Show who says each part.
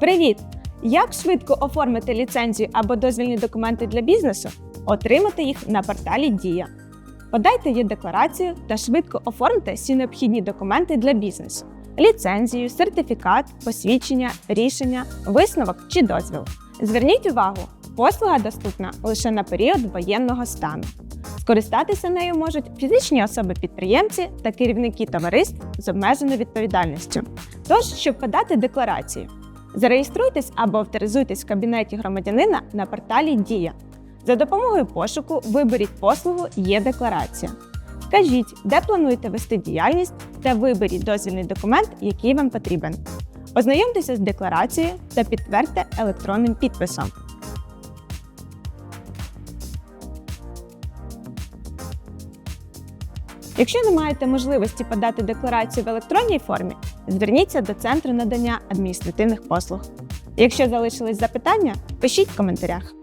Speaker 1: Привіт! Як швидко оформити ліцензію або дозвільні документи для бізнесу? Отримати їх на порталі Дія. Подайте її декларацію та швидко оформте всі необхідні документи для бізнесу: ліцензію, сертифікат, посвідчення, рішення, висновок чи дозвіл. Зверніть увагу, послуга доступна лише на період воєнного стану. Скористатися нею можуть фізичні особи-підприємці та керівники товариств з обмеженою відповідальністю. Тож, щоб подати декларацію, зареєструйтесь або авторизуйтесь в кабінеті громадянина на порталі Дія. За допомогою пошуку виберіть послугу Є декларація. Вкажіть, де плануєте вести діяльність та виберіть дозвільний документ, який вам потрібен. Ознайомтеся з декларацією та підтвердьте електронним підписом. Якщо не маєте можливості подати декларацію в електронній формі, зверніться до центру надання адміністративних послуг. Якщо залишились запитання, пишіть в коментарях.